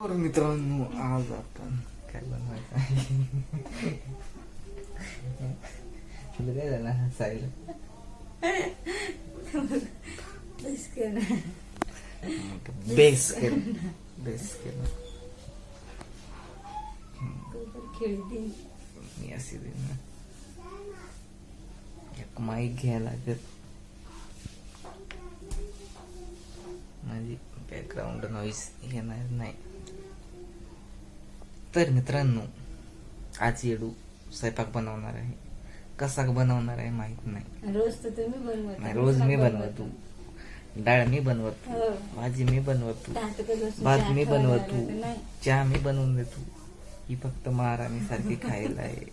तर मित्रांनो आज आपण काय बनवायचं आहे तुला काय झालं हसायला बेस केलं बेस केलं मी अशी देईन ना एक माईक घ्यायला लागत म्हणजे बॅकग्राऊंड नॉईस येणार नाही तर मित्रांनो आज येडू स्वयंपाक बनवणार आहे. कसा बनवणार आहे माहीत नाही. रोज तर तुम्ही बनवत. रोज मी बनवतो. डाळ मी बनवतो हो. भाजी मी बनवतो भात मी बनवतो. चहा मी बनवून देतो. ही फक्त महाराणी सारखी खायला आहे.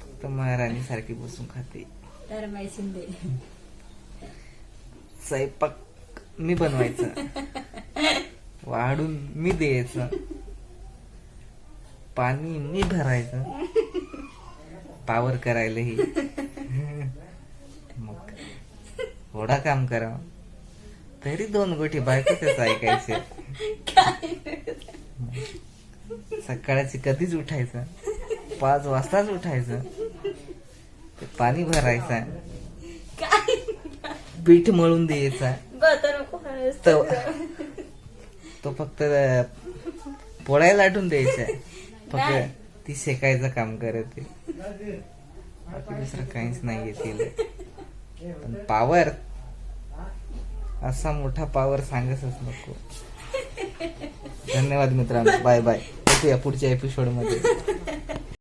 फक्त महाराणी सारखी बसून खाते. स्वयंपाक मी बनवायचं. वाढून मी द्यायचं. पाणी मी भरायचं. पावर करायला ही. मग थोडा काम करा. तरी दोन गोटी बायकोच ऐकायचे. सकाळची कधीच उठायचं. पाच वाजताच उठायचं. ते पाणी भरायचं. पीठ मळून द्यायचा. तो फक्त पोळ्या लाटून द्यायचा फक्त ती शेकायचं काम करत. आहे बाकी दुसरं काहीच नाही तिला. पण पावर असा मोठा पावर सांगतच नको. धन्यवाद मित्रांनो. बाय बाय भेटूया पुढच्या एपिसोडमध्ये.